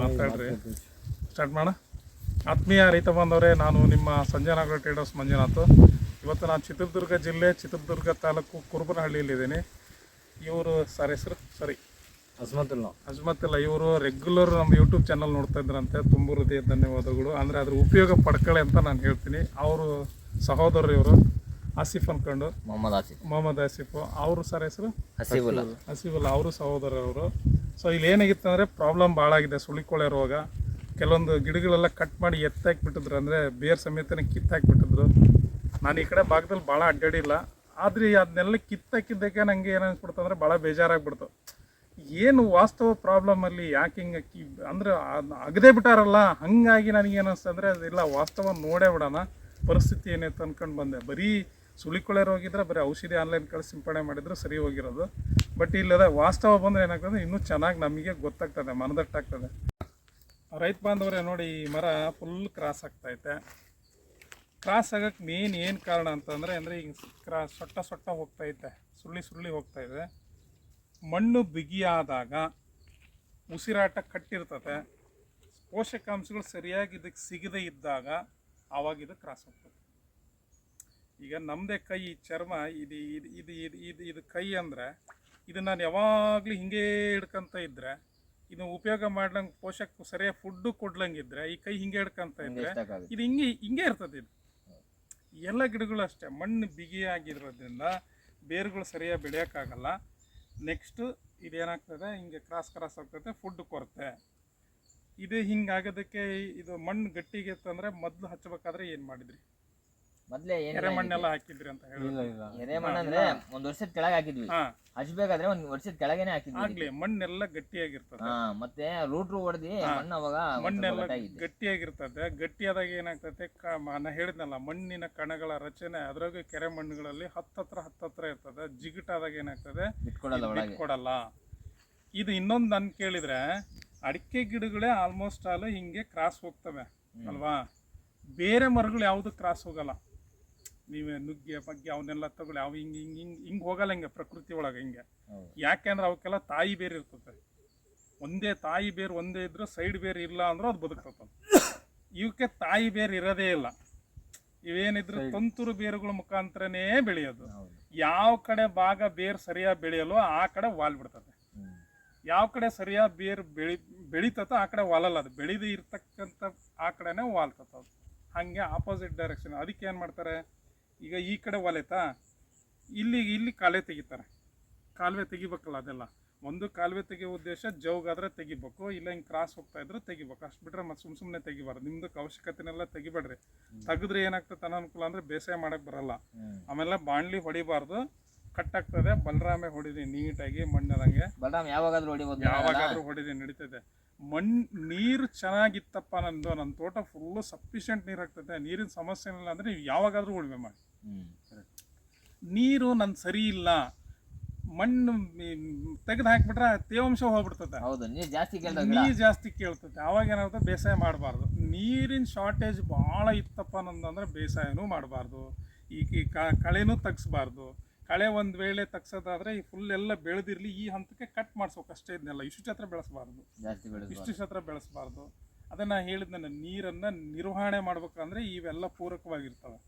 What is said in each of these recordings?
ಮಾತಾಡ್ರಿ. ಸ್ಟಾರ್ಟ್ ಮಾಡ ಆತ್ಮೀಯ ರೈತ ಬಾಂಧವರೇ ನಾನು ನಿಮ್ಮ ಸಂಜನಾಗರ ಟ್ರೇಡರ್ಸ್ ಮಂಜುನಾಥ್. ಇವತ್ತು ನಾನು ಚಿತ್ರದುರ್ಗ ಜಿಲ್ಲೆ ಚಿತ್ರದುರ್ಗ ತಾಲೂಕು ಕುರುಬನಹಳ್ಳಿಯಲ್ಲಿದ್ದೀನಿ. ಇವರು ಸರ್ ಹೆಸರು? ಸರಿ ಅಜ್ಮತ್ತಿಲ್ಲ ಅಜ್ಮತ್ತಿಲ್ಲ ಇವರು ರೆಗ್ಯುಲರ್ ನಮ್ಮ ಯೂಟ್ಯೂಬ್ ಚಾನಲ್ ನೋಡ್ತಾ ಇದ್ರಂತೆ. ತುಂಬ ಹೃದಯ ಧನ್ಯವಾದಗಳು. ಅಂದರೆ ಅದ್ರ ಉಪಯೋಗ ಪಡ್ಕೊಳ್ಳಿ ಅಂತ ನಾನು ಹೇಳ್ತೀನಿ. ಅವರು ಸಹೋದರರು ಇವರು. ಆಸಿಫ್ ಅನ್ಕೊಂಡು. ಮೊಹಮ್ಮದ್ ಆಸಿಫ್. ಮೊಹಮ್ಮದ್ ಆಸಿಫ್. ಅವರು ಸರ್ ಹೆಸರು? ಹಸಿಬುಲ್ಲ. ಹಸಿಬುಲ್ಲ. ಅವರು ಸಹೋದರವರು ಸೊ ಇಲ್ಲಿ ಏನಾಗಿತ್ತು ಅಂದರೆ ಪ್ರಾಬ್ಲಮ್ ಭಾಳ ಆಗಿದೆ ಸುಳಿಕೊಳೆ ರೋಗ. ಕೆಲವೊಂದು ಗಿಡಗಳೆಲ್ಲ ಕಟ್ ಮಾಡಿ ಎತ್ತಾಕ್ಬಿಟ್ಟಿದ್ರು, ಅಂದರೆ ಬೇರ್ ಸಮೇತನೇ ಕಿತ್ತಾಕ್ಬಿಟ್ಟಿದ್ರು. ನಾನು ಈ ಕಡೆ ಭಾಗದಲ್ಲಿ ಭಾಳ ಅಡ್ಡಾಡಿಲ್ಲ. ಆದರೆ ಅದನ್ನೆಲ್ಲ ಕಿತ್ತಾಕಿದ್ದಕ್ಕೆ ನನಗೆ ಏನು ಅನ್ಸ್ಬಿಡ್ತು ಅಂದರೆ ಭಾಳ ಬೇಜಾರಾಗ್ಬಿಡ್ತು. ಏನು ವಾಸ್ತವ ಪ್ರಾಬ್ಲಮಲ್ಲಿ ಯಾಕೆ ಹಿಂಗೆ ಕಿ, ಅಂದ್ರೆ ಅಗದೇ ಬಿಟ್ಟಾರಲ್ಲ, ಹಾಗಾಗಿ ನನಗೇನು ಅನಿಸ್ತಂದ್ರೆ ಅದೆಲ್ಲ, ವಾಸ್ತವ ನೋಡೇ ಬಿಡೋಣ. ಪರಿಸ್ಥಿತಿ ಏನೈತೆ ಅನ್ಕೊಂಡು ಬಂದೆ. ಬರೀ ಸುಳಿಕೊಳೆ ರೋಗ ಇದ್ರೆ ಬರೀ ಔಷಧಿ ಆನ್ಲೈನ್ ಕಳಿಸಿ ಸಿಂಪಡಣೆ ಮಾಡಿದ್ರೆ ಸರಿ ಹೋಗಿರೋದು. ಬಟ್ ಇಲ್ಲದ ವಾಸ್ತವ ಬಂದರೆ ಏನಾಗ್ತದೆ, ಇನ್ನೂ ಚೆನ್ನಾಗಿ ನಮಗೆ ಗೊತ್ತಾಗ್ತದೆ, ಮನದಟ್ಟಾಗ್ತದೆ. ರೈತ ಬಾಂಧವರೇ, ನೋಡಿ ಈ ಮರ ಫುಲ್ ಕ್ರಾಸ್ ಆಗ್ತೈತೆ. ಕ್ರಾಸ್ ಆಗಕ್ಕೆ ಮೇನ್ ಏನು ಕಾರಣ ಅಂತಂದರೆ, ಅಂದರೆ ಈಗ ಕ್ರಾ ಸೊಟ್ಟ ಸೊಟ್ಟ ಹೋಗ್ತೈತೆ, ಸುಳ್ಳಿ ಸುಳ್ಳಿ ಹೋಗ್ತಾ ಇದೆ ಮಣ್ಣು ಬಿಗಿಯಾದಾಗ ಉಸಿರಾಟ ಕಟ್ಟಿರ್ತದೆ. ಪೋಷಕಾಂಶಗಳು ಸರಿಯಾಗಿ ಇದಕ್ಕೆ ಸಿಗದೇ ಇದ್ದಾಗ ಆವಾಗ ಇದು ಕ್ರಾಸ್ ಹೋಗ್ತದೆ ಈಗ ನಮ್ಮದೇ ಕೈ ಚರ್ಮ ಇದು ಇದು ಇದು ಇದು ಇದು ಇದು ಕೈ ಅಂದರೆ ಇದು ನಾನು ಯಾವಾಗಲೂ ಹಿಂಗೆ ಹಿಡ್ಕೊಂತ ಇದ್ದರೆ ಇದು ಉಪಯೋಗ ಮಾಡ್ಲಂಗೆ ಪೋಷಕ ಸರಿಯಾಗಿ ಫುಡ್ಡು ಕೊಡ್ಲಂಗಿದ್ರೆ ಈ ಕೈ ಹಿಂಗೆ ಹಿಡ್ಕೊಂತ ಇದ್ರೆ ಇದು ಹಿಂಗೆ ಹಿಂಗೆ ಇರ್ತದೆ ಇದು. ಎಲ್ಲ ಗಿಡಗಳು ಅಷ್ಟೇ ಮಣ್ಣು ಬಿಗಿಯಾಗಿರೋದ್ರಿಂದ ಬೇರುಗಳು ಸರಿಯಾಗಿ ಬೆಳೆಯೋಕ್ಕಾಗಲ್ಲ. ನೆಕ್ಸ್ಟು ಇದೇನಾಗ್ತದೆ ಹಿಂಗೆ ಕ್ರಾಸ್ ಕ್ರಾಸ್ ಆಗ್ತದೆ ಫುಡ್ ಕೊರತೆ. ಇದು ಹಿಂಗಾಗೋದಕ್ಕೆ ಇದು ಮಣ್ಣು ಗಟ್ಟಿಗೆ ಇತ್ತಂದ್ರೆ ಮೊದಲು ಹಚ್ಚಬೇಕಾದ್ರೆ ಏನು ಮಾಡಿದ್ರಿ? ಮೊದ್ಲೇ ಮಣ್ಣೆಲ್ಲ ಹಾಕಿದ್ರಿ ಅಂತ ಹೇಳಿ ಎರೆಮಣ್ಣು ಅಂದ್ರೆ ಒಂದ್ ವರ್ಷದ ಕೆಳಗೆ ಹಾಕಿದ್ವಿ. ಹಾ. ಹಚ್ಬೇಕಾದ್ರೆ ಒಂದ್ ವರ್ಷದ ಕೆಳಗೇನೆ ಹಾಕಿದ್ವಿ ಆಗ್ಲಿ ಮಣ್ಣೆಲ್ಲ ಗಟ್ಟಿಯಾಗಿರ್ತದೆ. ಹಾ ಮತ್ತೆ ರೂಟ್ರು ಹೊಡೆದಿ ಮಣ್ಣು ಅವಾಗ ಒಂದ್ ಸ್ವಲ್ಪ ಮಣ್ಣೆಲ್ಲ ಗಟ್ಟಾಗಿತ್ತು. ಗಟ್ಟಿಯಾಗಿರ್ತದೆ. ಗಟ್ಟಿಯಾದಾಗ ಏನಾಗ್ತದೆ ಕ ಮ- ನಾ ಹೇಳಿದ್ನಲ್ಲ ಮಣ್ಣಿನ ಕಣಗಳ ರಚನೆ ಅದ್ರಾಗ ಕೆರೆ ಮಣ್ಣುಗಳಲ್ಲಿ ಹತ್ತತ್ರ ಹತ್ತತ್ರ ಇರ್ತದೆ. ಜಿಗಿಟಾದಾಗ ಏನಾಗ್ತದೆ? ಬಿಟ್ಕೊಡಲ್ಲ ಒಳಗೆ. ಕೊಡಲ್ಲ ಇದು ಇನ್ನೊಂದು ನನ್ ಕೇಳಿದ್ರೆ ಅಡಿಕೆ ಗಿಡಗಳೇ ಆಲ್ಮೋಸ್ಟ್ ಆಲ್ ಹಿಂಗೆ ಕ್ರಾಸ್ ಹೋಗ್ತವೆ ಅಲ್ವಾ? ಬೇರೆ ಮರಗಳು ಯಾವುದು ಕ್ರಾಸ್ ಹೋಗಲ್ಲ. ನೀವೇ ನುಗ್ಗೆ ಬಗ್ಗೆ ಅವನ್ನೆಲ್ಲ ತಗೊಳ್ಳಿ. ಅವು ಹಿಂಗೆ ಹಿಂಗೆ ಹಿಂಗೆ ಹಿಂಗೆ ಹೋಗಲ್ಲ ಹಿಂಗೆ ಪ್ರಕೃತಿ ಒಳಗೆ ಹಿಂಗೆ. ಯಾಕೆಂದ್ರೆ ಅವಕ್ಕೆಲ್ಲ ತಾಯಿ ಬೇರೆ ಇರ್ತದೆ. ಒಂದೇ ತಾಯಿ ಬೇರು ಒಂದೇ ಇದ್ರೆ ಸೈಡ್ ಬೇರೆ ಇಲ್ಲ ಅಂದ್ರೆ ಅದು ಬದುಕ್ತದೆ ಇವಕ್ಕೆ ತಾಯಿ ಬೇರೆ ಇರೋದೇ ಇಲ್ಲ. ಇವೇನಿದ್ರು ತುಂತುರು ಬೇರುಗಳ ಮುಖಾಂತರನೇ ಬೆಳೆಯೋದು. ಯಾವ ಕಡೆ ಭಾಗ ಬೇರು ಸರಿಯಾಗಿ ಬೆಳೆಯಲ್ಲೋ ಆ ಕಡೆ ವಾಲ್ ಬಿಡ್ತದೆ. ಯಾವ ಕಡೆ ಸರಿಯಾಗಿ ಬೇರು ಬೆಳಿ ಬೆಳಿತತೋ ಆ ಕಡೆ ವಾಲಲ್ಲ ಅದು. ಬೆಳೆದು ಇರ್ತಕ್ಕಂಥ ಆ ಕಡೆನೇ ವಾಲ್ತತ ಅದು. ಹಾಗೆ ಆಪೋಸಿಟ್ ಡೈರೆಕ್ಷನ್ ಅದಕ್ಕೆ ಏನು ಮಾಡ್ತಾರೆ? ಈಗ ಈ ಕಡೆ ಒಲೆತಾ? ಇಲ್ಲಿ ಇಲ್ಲಿ ಕಾಲುವೆ ತೆಗಿತಾರೆ. ಕಾಲುವೆ ತೆಗಿಬೇಕಲ್ಲ ಅದೆಲ್ಲ. ಒಂದು ಕಾಲುವೆ ತೆಗಿಯೋ ಉದ್ದೇಶ ಜೋಗಾದ್ರೆ ತೆಗಿಬೇಕು ಇಲ್ಲ ಹಿಂಗೆ ಕ್ರಾಸ್ ಹೋಗ್ತಾ ಇದ್ರೆ ತೆಗಿಬೇಕು. ಅಷ್ಟು ಬಿಟ್ರೆ ಮತ್ತೆ ಸುಮ್ ಸುಮ್ಮನೆ ತೆಗಿಬಾರ್ದು. ನಿಮ್ದು ಅವಶ್ಯಕತೆನೆಲ್ಲ ತೆಗಿಬೇಡ್ರಿ. ತೆಗೆದ್ರೆ ಏನಾಗ್ತದೆ ಅನಾನುಕೂಲ ಅಂದ್ರೆ ಬೇಸಾಯ ಮಾಡಕ್ಕೆ ಬರಲ್ಲ. ಆಮೇಲೆ ಬಾಣ್ಲಿ ಹೊಡಿಬಾರ್ದು. ಕಟ್ ಆಗ್ತದೆ ಬಲರಾಮೆ ಹೊಡಿದಿ ನೀಟಾಗಿ ಮಣ್ಣದಂಗೆ ಬಲರಾಮ್ ಯಾವಾಗಾದ್ರೂ ಹೊಡಿಬೋದು ಯಾವಾಗಾದ್ರೂ ಹೊಡಿದಿ ನಡೀತದೆ. ಮಣ್ಣು ನೀರು ಚೆನ್ನಾಗಿತ್ತಪ್ಪ ನಂದು. ನನ್ನ ತೋಟ ಫುಲ್ಲು ಸಫಿಷಿಯೆಂಟ್ ನೀರು ಆಗ್ತದೆ. ನೀರಿನ ಸಮಸ್ಯೆ ಇಲ್ಲ ಅಂದರೆ ನೀವು ಯಾವಾಗಾದ್ರೂ ಉಳುಮೆ ಮಾಡಿ. ನೀರು ನನ್ನ ಸರಿ ಇಲ್ಲ. ಮಣ್ಣು ತೆಗೆದು ಹಾಕ್ಬಿಟ್ರೆ ತೇವಾಂಶ ಹೋಗ್ಬಿಡ್ತದೆ. ಹೌದು ನೀರ್ ಜಾಸ್ತಿ ಕೇಳ್ದಾಗ ನೀರು ಜಾಸ್ತಿ ಕೇಳ್ತದೆ. ಅವಾಗ ಏನಾಗುತ್ತೆ? ಬೇಸಾಯ ಮಾಡಬಾರ್ದು. ನೀರಿನ ಶಾರ್ಟೇಜ್ ಭಾಳ ಇತ್ತಪ್ಪ ನಂದಂದ್ರೆ ಬೇಸಾಯನೂ ಮಾಡಬಾರ್ದು. ಈ ಕಳೆನೂ ತೆಗ್ಸ್ಬಾರ್ದು. ಕಳೆ ಒಂದು ವೇಳೆ ತಗ್ಸೋದಾದ್ರೆ ಈ ಫುಲ್ ಎಲ್ಲ ಬೆಳೆದಿರಲಿ ಈ ಹಂತಕ್ಕೆ ಕಟ್ ಮಾಡ್ಸ್ಬೇಕು ಅಷ್ಟೇ ಇದನ್ನೆಲ್ಲ ಇಷ್ಟು ಛತ್ರ ಬೆಳೆಸಬಾರ್ದು. ಇಷ್ಟು ಛತ್ರ ಬೆಳೆಸಬಾರ್ದು. ಅದನ್ನು ಹೇಳಿದ್ನ ನೀರನ್ನು ನಿರ್ವಹಣೆ ಮಾಡ್ಬೇಕಂದ್ರೆ ಇವೆಲ್ಲ ಪೂರಕವಾಗಿರ್ತವೆ.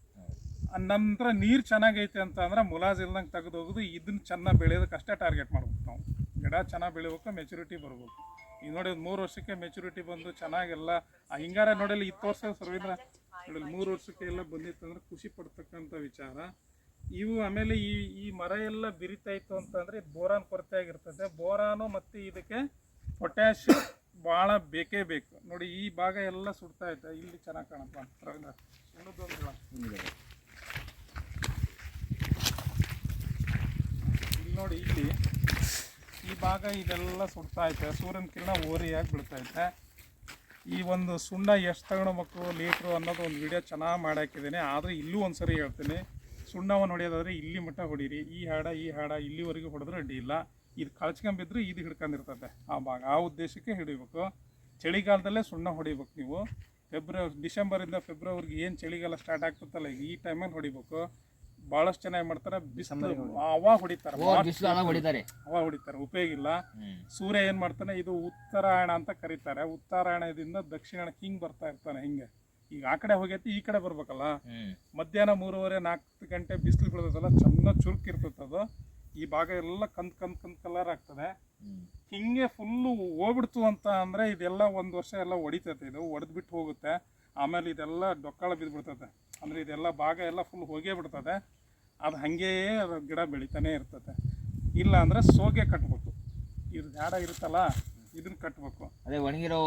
ನಂತರ ನೀರು ಚೆನ್ನಾಗೈತೆ ಅಂತ ಅಂದ್ರೆ ಮುಲಾಜ್ ಇಲ್ದಂಗೆ ತೆಗೆದೋಗೋದು ಇದನ್ನ ಚೆನ್ನಾಗಿ ಬೆಳೆಯೋದಕ್ಕೆ ಅಷ್ಟೇ ಟಾರ್ಗೆಟ್ ಮಾಡ್ಬೇಕು ನಾವು. ಗಿಡ ಚೆನ್ನಾಗಿ ಬೆಳಿಬೇಕು ಮೆಚುರಿಟಿ ಬರ್ಬೇಕು. ಈಗ ನೋಡಿ ಒಂದು ಮೂರು ವರ್ಷಕ್ಕೆ ಮೆಚುರಿಟಿ ಬಂದು ಚೆನ್ನಾಗೆಲ್ಲ ಆ ಹಿಂಗಾರ ನೋಡಲಿ ಇತ್ತು ವರ್ಷ ಸರ್ವೇಂದ್ರ ನೋಡಿ ಮೂರು ವರ್ಷಕ್ಕೆ ಎಲ್ಲ ಬಂದಿತ್ತು ಅಂದ್ರೆ ಖುಷಿ ಪಡ್ತಕ್ಕಂಥ ವಿಚಾರ. ಇವು ಆಮೇಲೆ ಈ ಈ ಮರ ಎಲ್ಲ ಬಿರಿತಾ ಇತ್ತು ಅಂತಂದ್ರೆ ಬೋರಾನ್ ಕೊರತೆ ಆಗಿರ್ತದೆ. ಬೋರಾನು ಮತ್ತು ಇದಕ್ಕೆ ಪೊಟ್ಯಾಶ್ ಭಾಳ ಬೇಕೇ ಬೇಕು. ನೋಡಿ, ಈ ಭಾಗ ಎಲ್ಲ ಸುಡ್ತಾ ಇತ್ತು ಇಲ್ಲಿ ಚೆನ್ನಾಗಿ ಕಾಣಪ್ಪ. ರವೀಂದ್ರ ಇಲ್ಲಿ ನೋಡಿ, ಇಲ್ಲಿ ಈ ಭಾಗ ಇದೆಲ್ಲ ಸುಡ್ತಾ ಐತೆ ಸೂರ್ಯನ ಕಿರಣ ಓರಿಯಾಗಿ ಬೀಳ್ತಾ ಐತೆ ಈ ಒಂದು ಸುಣ್ಣ ಎಷ್ಟು ತಗೊಳ್ಬೇಕು ಲೀಟ್ರು ಅನ್ನೋದು ಒಂದು ವಿಡಿಯೋ ಚೆನ್ನಾಗಿ ಮಾಡಾಕಿದ್ದೀನಿ ಆದರೂ ಇಲ್ಲೂ ಒಂದು ಸರಿ ಹೇಳ್ತೀನಿ. ಸುಣ್ಣವನ್ನು ಹೊಡೆಯೋದಾದ್ರೆ ಇಲ್ಲಿ ಮಟ್ಟ ಹೊಡೀರಿ ಈ ಹಾಡ ಈ ಹಾಡ ಇಲ್ಲಿವರೆಗೂ ಹೊಡೆದ್ರೆ ಅಡ್ಡಿ ಇಲ್ಲ. ಇದು ಕಳ್ಚ್ಕೊಂಬಿದ್ರೆ ಇದು ಹಿಡ್ಕೊಂಡಿರ್ತದೆ ಆ ಭಾಗ ಆ ಉದ್ದೇಶಕ್ಕೆ ಹಿಡಿಬೇಕು. ಚಳಿಗಾಲದಲ್ಲೇ ಸುಣ್ಣ ಹೊಡಿಬೇಕು ನೀವು. ಫೆಬ್ರವರಿ ಡಿಸೆಂಬರಿಂದ ಫೆಬ್ರವರಿಗೆ ಏನು ಚಳಿಗಾಲ ಸ್ಟಾರ್ಟ್ ಆಗ್ತದಲ್ಲ ಈ ಟೈಮಲ್ಲಿ ಹೊಡಿಬೇಕು. ಭಾಳಷ್ಟು ಜನ ಏನ್ ಮಾಡ್ತಾರೆ ಬಿಸಿಲು ಅವಾಗ ಹೊಡಿತಾರೆ. ಅವಾಗ ಹೊಡಿತಾರೆ. ಉಪಯೋಗ ಇಲ್ಲ. ಸೂರ್ಯ ಏನು ಮಾಡ್ತಾನೆ ಇದು ಉತ್ತರಾಯಣ ಅಂತ ಕರೀತಾರೆ. ಉತ್ತರಾಯಣದಿಂದ ದಕ್ಷಿಣ ಹಿಂಗೆ ಬರ್ತಾ ಇರ್ತಾನೆ ಹಿಂಗೆ. ಈಗ ಆ ಕಡೆ ಹೋಗೈತಿ ಈ ಕಡೆ ಬರ್ಬೇಕಲ್ಲ. ಮಧ್ಯಾಹ್ನ ಮೂರುವರೆ ನಾಲ್ಕು ಗಂಟೆ ಬಿಸಿಲು ಬೀಳ್ತದಲ್ಲ ಚೆನ್ನಾಗಿ ಚುರುಕ್ ಇರ್ತದ ಅದು. ಈ ಭಾಗ ಎಲ್ಲ ಕಂದ್ ಕಂದ್ ಕಂದ್ ಕಲರ್ ಆಗ್ತದೆ. ಹಿಂಗೆ ಫುಲ್ಲು ಹೋಗ್ಬಿಡ್ತು ಅಂತ ಅಂದರೆ ಇದೆಲ್ಲ ಒಂದು ವರ್ಷ ಎಲ್ಲ ಹೊಡಿತೈತೆ ಇದು. ಹೊಡೆದ್ಬಿಟ್ಟು ಹೋಗುತ್ತೆ. ಆಮೇಲೆ ಇದೆಲ್ಲ ಡೊಕ್ಕಾಳ ಬಿದ್ದುಬಿಡ್ತದೆ ಅಂದ್ರೆ ಇದೆಲ್ಲ ಭಾಗ ಎಲ್ಲ ಫುಲ್ ಹೋಗೇ ಬಿಡ್ತದೆ. ಅದು ಹಾಗೇ ಅದು ಗಿಡ ಬೆಳಿತಾನೆ ಇರ್ತದೆ ಇಲ್ಲ ಅಂದ್ರೆ ಸೋಗೆ ಕಟ್ಬೇಕು. ಇದು ಜಾಡ ಇರುತ್ತಲ್ಲ ಇದನ್ನ ಕಟ್ಬೇಕು. ಅದೇ ಒಣಗಿರೋ.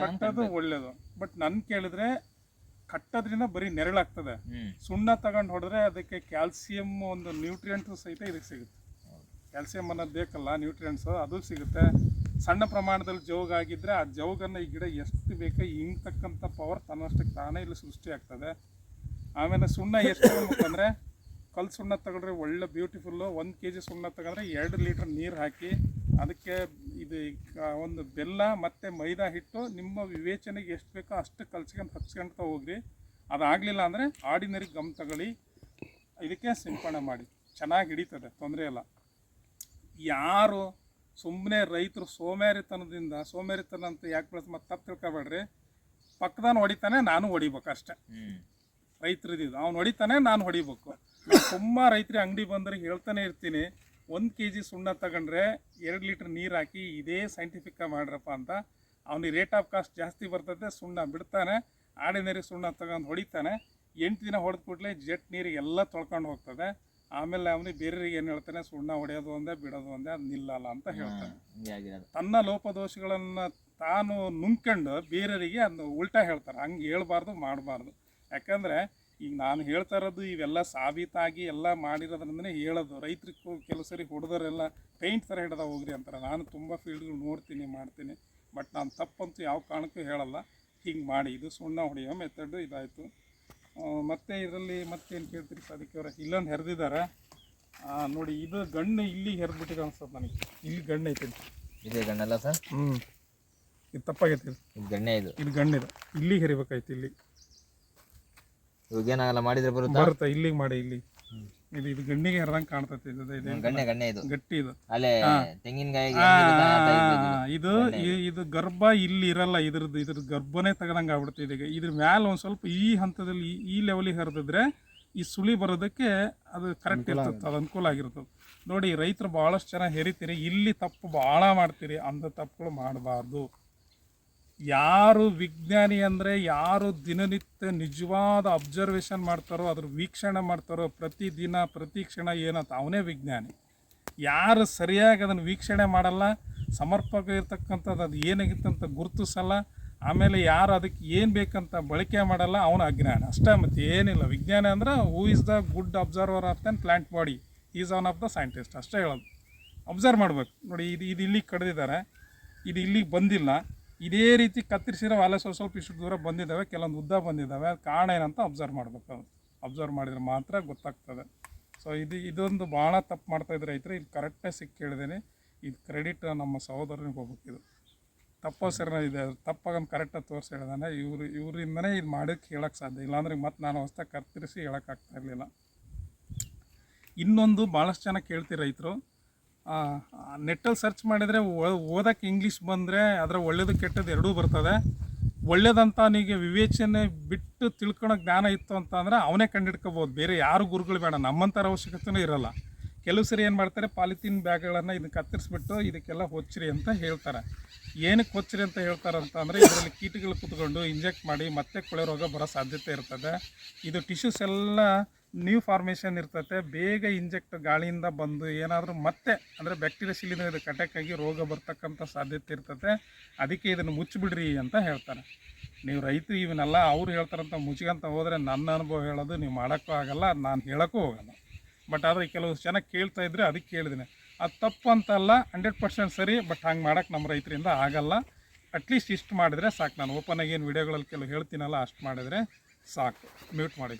ಕಟ್ಟೋದು ಒಳ್ಳೇದು. ಬಟ್ ನನ್ ಕೇಳಿದ್ರೆ ಕಟ್ಟೋದ್ರಿಂದ ಬರೀ ನೆರಳಾಗ್ತದೆ. ಸುಣ್ಣ ತಗೊಂಡು ಹೊಡೆದ್ರೆ ಅದಕ್ಕೆ ಕ್ಯಾಲ್ಸಿಯಂ ಒಂದು ನ್ಯೂಟ್ರಿಯೆಂಟ್ ಸಹಿತ ಇದಕ್ಕೆ ಸಿಗುತ್ತೆ. ಕ್ಯಾಲ್ಸಿಯಂ ಅನ್ನೋದು ಬೇಕಲ್ಲ ನ್ಯೂಟ್ರಿಯೆಂಟ್ಸು ಅದು ಸಿಗುತ್ತೆ. ಸಣ್ಣ ಪ್ರಮಾಣದಲ್ಲಿ ಜೋಗ ಆಗಿದ್ರೆ ಆ ಜೋಗನ್ನು ಈ ಗಿಡ ಎಷ್ಟು ಬೇಕೋ ಹಿಂಗ್ತಕ್ಕಂಥ ಪವರ್ ತನ್ನಷ್ಟಕ್ಕೆ ತಾನೇ ಇಲ್ಲಿ ಸೃಷ್ಟಿ ಆಗ್ತದೆ. ಆಮೇಲೆ ಸುಣ್ಣ ಎಷ್ಟು ಅಂದರೆ ಕಲ್ಲು ಸುಣ್ಣ ತಗೊಂಡ್ರೆ ಒಳ್ಳೆ ಬ್ಯೂಟಿಫುಲ್ಲು ಒಂದು ಕೆ ಜಿ ಸುಣ್ಣ ತಗೊಂಡ್ರೆ ಎರಡು ಲೀಟ್ರ್ ನೀರು ಹಾಕಿ ಅದಕ್ಕೆ ಇದು ಒಂದು ಬೆಲ್ಲ ಮತ್ತು ಮೈದಾ ಹಿಟ್ಟು ನಿಮ್ಮ ವಿವೇಚನೆಗೆ ಎಷ್ಟು ಬೇಕೋ ಅಷ್ಟು ಕಲ್ಸ್ಕೊಂಡು ಹಚ್ಕೊಂತ ಹೋಗ್ರಿ. ಅದಾಗಲಿಲ್ಲ ಅಂದರೆ ಆರ್ಡಿನರಿ ಗಮ್ ತಗೊಳ್ಳಿ. ಇದಕ್ಕೆ ಸಿಂಪಡಣೆ ಮಾಡಿ. ಚೆನ್ನಾಗಿ ಹಿಡಿತದೆ ತೊಂದರೆ ಇಲ್ಲ. ಯಾರು ಸುಮ್ಮನೆ ರೈತರು ಸೋಮೇರಿತನದಿಂದ ಸೋಮೇರಿತನ ಅಂತ ಯಾಕೆ ಬೆಳೆಸ್ ಮತ್ತೆ ತಪ್ಪು ತಿಳ್ಕೊಬೇಡ್ರಿ. ಪಕ್ಕದಾನ ಹೊಡಿತಾನೆ ನಾನು ಹೊಡಿಬೇಕು ಅಷ್ಟೇ ರೈತರದ್ದು ರೈತರಿದ್ದು ಅವ್ನು ಹೊಡಿತಾನೆ ನಾನು ಹೊಡಿಬೇಕು. ತುಂಬ ರೈತರಿಗೆ ಅಂಗಡಿ ಬಂದ್ರೆ ಹೇಳ್ತಾನೆ ಇರ್ತೀನಿ. ಒಂದು ಕೆ ಜಿ ಸುಣ್ಣ ತಗೊಂಡ್ರೆ ಎರಡು ಲೀಟ್ರ್ ನೀರು ಹಾಕಿ ಇದೇ ಸೈಂಟಿಫಿಕ್ಕಾಗಿ ಮಾಡ್ರಪ್ಪ ಅಂತ ಅವನಿಗೆ ರೇಟ್ ಆಫ್ ಕಾಸ್ಟ್ ಜಾಸ್ತಿ ಬರ್ತದೆ ಸುಣ್ಣ ಬಿಡ್ತಾನೆ ಆಡಿನರಿ ಸುಣ್ಣ ತಗೊಂಡು ಹೊಡಿತಾನೆ ಎಂಟು ದಿನ ಹೊಡೆದ ಕೂಡಲೇ ಜೆಟ್ ನೀರಿಗೆ ಎಲ್ಲ ತೊಳ್ಕೊಂಡು ಹೋಗ್ತದೆ ಆಮೇಲೆ ಅವನಿಗೆ ಬೇರೆಯವ್ರಿಗೆ ಏನು ಹೇಳ್ತಾನೆ ಸುಣ್ಣ ಹೊಡೆಯೋದು ಒಂದೇ ಬಿಡೋದು ಒಂದೇ ಅದು ನಿಲ್ಲಲ್ಲ ಅಂತ ಹೇಳ್ತಾನೆ. ತನ್ನ ಲೋಪದೋಷಗಳನ್ನು ತಾನು ನುಂಗ್ಕೊಂಡು ಬೇರೆಯವರಿಗೆ ಅದನ್ನ ಉಲ್ಟಾ ಹೇಳ್ತಾರೆ ಹಂಗೆ ಹೇಳ್ಬಾರ್ದು ಮಾಡಬಾರ್ದು. ಯಾಕಂದರೆ ಈಗ ನಾನು ಹೇಳ್ತಾ ಇರೋದು ಇವೆಲ್ಲ ಸಾಬೀತಾಗಿ ಎಲ್ಲ ಮಾಡಿರೋದ್ರಿಂದನೇ ಹೇಳೋದು. ರೈತರಿಗೆ ಕೆಲವು ಸರಿ ಹೊಡೆದವರೆಲ್ಲ ಪೇಂಟ್ ಥರ ಹಿಡ್ದ ಹೋಗ್ರಿ ಅಂತಾರೆ. ನಾನು ತುಂಬ ಫೀಲ್ಡ್ಗಳು ನೋಡ್ತೀನಿ ಮಾಡ್ತೀನಿ. ಬಟ್ ನಾನು ತಪ್ಪಂತೂ ಯಾವ ಕಾರಣಕ್ಕೂ ಹೇಳಲ್ಲ. ಹಿಂಗೆ ಮಾಡಿ. ಇದು ಸುಣ್ಣ ಹೊಡೆಯೋ ಮೆಥಡ್ ಇದಾಯಿತು. ಮತ್ತು ಇದರಲ್ಲಿ ಮತ್ತೇನು ಕೇಳ್ತೀರಿ ಅದಕ್ಕೆ ಅವರ? ಇಲ್ಲೊಂದು ಹೆರೆದಿದ್ದಾರೆ ನೋಡಿ ಇದು ಗಣ್ಣು ಇಲ್ಲಿ ಹೆರೆದ್ಬಿಟ್ಟಿದೆ ಅನ್ಸುತ್ತೆ ನನಗೆ. ಇಲ್ಲಿ ಗಣ್ಣು ಐತೆ ಇದೇ ಗಣ್ಣಲ್ಲ ಸರ್? ಹ್ಞೂ ಇದು ತಪ್ಪಾಗೈತಿ ಇದು. ಇದು ಗಣ್ಣೆ ಇದು. ಇಲ್ಲಿ ಗಣ್ಣಿದೆ. ಇಲ್ಲಿಗೆ ಹೆರಿಬೇಕಾಯ್ತು ಇಲ್ಲಿ. ಇವಾಗ ಏನಾಗಲ್ಲ ಮಾಡಿದ್ರೆ ಬರುತ್ತಾ? ಬರುತ್ತೆ ಇಲ್ಲಿಗೆ ಮಾಡಿ ಇಲ್ಲಿ ಇದು ಇದು ಗಣ್ಣಿಗೆ ಹರಿದಂಗೆ ಕಾಣ್ತೈತಿ ಇದು ಗಣ್ಣೆ ಗಣ್ಣೆ ಇದು. ಗಟ್ಟಿ ಇದು. ಅಲ್ಲೇ ತೆಂಗಿನಕಾಯಿ ಇದು. ಇ- ಇದು ಗರ್ಭ ಇಲ್ಲಿ ಇರಲ್ಲ ಇದ್ರದ್ದು ಇದ್ರ ಗರ್ಭನೇ ತಗದಂಗೆ ಆಗ್ಬಿಡುತ್ತೆ ಇದೀಗ ಇದ್ರ ಮ್ಯಾಲ ಒಂದ್ ಸ್ವಲ್ಪ ಈ ಹಂತದಲ್ಲಿ ಈ- ಈ ಲೆವೆಲಿಗೆ ಹರಿದಿದ್ರೆ ಈ ಸುಳಿ ಬರೋದಕ್ಕೆ ಅದು ಕರೆಕ್ಟ್ ಇರ್ತದೆ ಅದು ಅನುಕೂಲ ಆಗಿರ್ತದೆ. ನೋಡಿ ರೈತರು ಭಾಳಷ್ಟು ಜನ ಹೆರಿತೀರಿ ಇಲ್ಲಿ ತಪ್ಪು ಭಾಳ ಮಾಡ್ತೀರಿ ಅಂಥ ತಪ್ಪುಗಳು ಮಾಡಬಾರ್ದು. ಯಾರು ವಿಜ್ಞಾನಿ ಅಂದರೆ ಯಾರು ದಿನನಿತ್ಯ ನಿಜವಾದ ಅಬ್ಸರ್ವೇಷನ್ ಮಾಡ್ತಾರೋ, ಅದ್ರ ವೀಕ್ಷಣೆ ಮಾಡ್ತಾರೋ, ಪ್ರತಿ ದಿನ, ಪ್ರತಿ ಕ್ಷಣ ಏನಂತ ಅವನೇ ವಿಜ್ಞಾನಿ. ಯಾರು ಸರಿಯಾಗಿ ಅದನ್ನು ವೀಕ್ಷಣೆ ಮಾಡಲ್ಲ, ಸಮರ್ಪಕ ಇರ್ತಕ್ಕಂಥದ್ದು ಅದು ಏನಾಗಿತ್ತಂತ ಗುರುತಿಸಲ್ಲ, ಆಮೇಲೆ ಯಾರು ಅದಕ್ಕೆ ಏನು ಬೇಕಂತ ಬಳಕೆ ಮಾಡಲ್ಲ, ಅವನ ಅಜ್ಞಾನ. ಅಷ್ಟೇ ಮತ್ತು ಏನಿಲ್ಲ. ವಿಜ್ಞಾನ ಅಂದ್ರೆ who is the good observer of the plant body is one of the scientist ಅಷ್ಟೇ ಹೇಳೋದು. ಅಬ್ಸರ್ವ್ ಮಾಡ್ಬೇಕು. ನೋಡಿ, ಇದು ಇದು ಇಲ್ಲಿಗೆ ಕಡ್ದಿದ್ದಾರೆ. ಇದು ಇಲ್ಲಿಗೆ ಬಂದಿಲ್ಲ. ಇದೇ ರೀತಿ ಕತ್ತರಿಸಿರೋ ಅಲೆ ಸ್ವಲ್ಪ ಸ್ವಲ್ಪ ಇಷ್ಟು ದೂರ ಬಂದಿದ್ದಾವೆ, ಕೆಲವೊಂದು ಉದ್ದ ಬಂದಿದ್ದಾವೆ. ಅದು ಕಾರಣ ಏನಂತ ಅಬ್ಸರ್ವ್ ಮಾಡಬೇಕು ಅಬ್ಸರ್ವ್ ಮಾಡಿದ್ರೆ ಮಾತ್ರ ಗೊತ್ತಾಗ್ತದೆ. ಸೊ ಇದು, ಇದೊಂದು ಭಾಳ ತಪ್ಪು ಮಾಡ್ತಾ ಇದ್ರೆ ರೈತರು, ಇದು ಕರೆಕ್ಟಾಗಿ ಸಿಕ್ಕಿ ಕೇಳಿದ್ದೀನಿ ಇದು ಕ್ರೆಡಿಟ್ ನಮ್ಮ ಸಹೋದರನಿಗೆ ಹೋಗ್ಬೇಕು ಇದು. ತಪ್ಪೋ ಸರಿನ ಇದೆ ತಪ್ಪಾಗಂದು ಕರೆಕ್ಟಾಗಿ ತೋರಿಸಿ ಹೇಳಿದಾನೆ. ಇವರು, ಇವರಿಂದನೇ ಇದು ಮಾಡೋಕ್ಕೆ ಹೇಳೋಕ್ಕೆ ಸಾಧ್ಯ ಇಲ್ಲಾಂದ್ರೆ ಮತ್ತೆ ನಾನು ಹೊಸ್ದಾಗಿ ಕತ್ತರಿಸಿ ಹೇಳೋಕ್ಕಾಗ್ತಾ ಇರಲಿಲ್ಲ. ಇನ್ನೊಂದು ಭಾಳಷ್ಟು ಜನ ಕೇಳ್ತೀರಿ ರೈತರು. ನೆಟ್ಟಲ್ಲಿ ಸರ್ಚ್ ಮಾಡಿದರೆ ಓದೋಕ್ಕೆ ಇಂಗ್ಲೀಷ್ ಬಂದರೆ ಅದರ ಒಳ್ಳೇದು ಕೆಟ್ಟದ್ದು ಎರಡೂ ಬರ್ತದೆ. ಒಳ್ಳೇದಂತ ಅವನಿಗೆ ವಿವೇಚನೆ ಬಿಟ್ಟು ತಿಳ್ಕೊಳೋ ಜ್ಞಾನ ಇತ್ತು ಅಂತ ಅಂದರೆ ಅವನೇ ಕಂಡಿಡ್ಕೋಬೋದು. ಬೇರೆ ಯಾರು ಗುರುಗಳು ಬೇಡ ನಮ್ಮಂಥರ ಅವಶ್ಯಕತೆಯೂ ಇರಲ್ಲ. ಕೆಲವು ಸರಿ ಏನು ಮಾಡ್ತಾರೆ, ಪಾಲಿಥೀನ್ ಬ್ಯಾಗ್ಗಳನ್ನು ಇದನ್ನು ಕತ್ತರಿಸ್ಬಿಟ್ಟು ಇದಕ್ಕೆಲ್ಲ ಹೊಚ್ಚಿರಿ ಅಂತ ಹೇಳ್ತಾರೆ. ಏನಕ್ಕೆ ಹೊಚ್ಚಿರಿ ಅಂತ ಹೇಳ್ತಾರೆ ಅಂತ ಅಂದರೆ ಇದರಲ್ಲಿ ಕೀಟಗಳು ಕುತ್ಕೊಂಡು ಇಂಜೆಕ್ಟ್ ಮಾಡಿ ಮತ್ತೆ ಕೊಳೆ ರೋಗ ಬರೋ ಸಾಧ್ಯತೆ ಇರ್ತದೆ. ಇದು ಟಿಶ್ಯೂಸ್ ಎಲ್ಲ ನ್ಯೂ ಫಾರ್ಮೇಷನ್ ಇರ್ತತೆ, ಬೇಗ ಇಂಜೆಕ್ಟ್ ಗಾಳಿಯಿಂದ ಬಂದು ಏನಾದರೂ ಮತ್ತೆ, ಅಂದರೆ ಬ್ಯಾಕ್ಟೀರಿಯಾ ಶಿಲಿಂದ ಇದಕ್ಕೆ ಅಟ್ಯಾಕ್ ಆಗಿ ರೋಗ ಬರ್ತಕ್ಕಂಥ ಸಾಧ್ಯತೆ ಇರ್ತೈತೆ. ಅದಕ್ಕೆ ಇದನ್ನು ಮುಚ್ಚಿಬಿಡ್ರಿ ಅಂತ ಹೇಳ್ತಾರೆ. ನೀವು ರೈತರು ಇವನ್ನೆಲ್ಲ ಅವ್ರು ಹೇಳ್ತಾರಂತ ಮುಚ್ಕೊಂತ ಹೋದರೆ ನನ್ನ ಅನುಭವ ಹೇಳೋದು ನೀವು ಮಾಡೋಕ್ಕೂ ಆಗಲ್ಲ, ನಾನು ಹೇಳೋಕ್ಕೂ ಹೋಗಲ್ಲ. ಬಟ್ ಆದರೆ ಕೆಲವು ಜನ ಕೇಳ್ತಾ ಇದ್ರೆ ಅದಕ್ಕೆ ಕೇಳಿದ್ದೀನಿ. ಅದು ತಪ್ಪು ಅಂತಲ್ಲ ಹಂಡ್ರೆಡ್ ಪರ್ಸೆಂಟ್ ಸರಿ ಬಟ್ ಹಂಗೆ ಮಾಡೋಕ್ಕೆ ನಮ್ಮ ರೈತರಿಂದ ಆಗಲ್ಲ. ಅಟ್ಲೀಸ್ಟ್ ಇಷ್ಟು ಮಾಡಿದರೆ ಸಾಕು. ನಾನು ಓಪನ್ ಆಗಿ ಏನು ವಿಡಿಯೋಗಳಲ್ಲಿ ಕೆಲವು ಹೇಳ್ತೀನಲ್ಲ, ಅಷ್ಟು ಮಾಡಿದರೆ ಸಾಕು. ಮ್ಯೂಟ್ ಮಾಡಿ.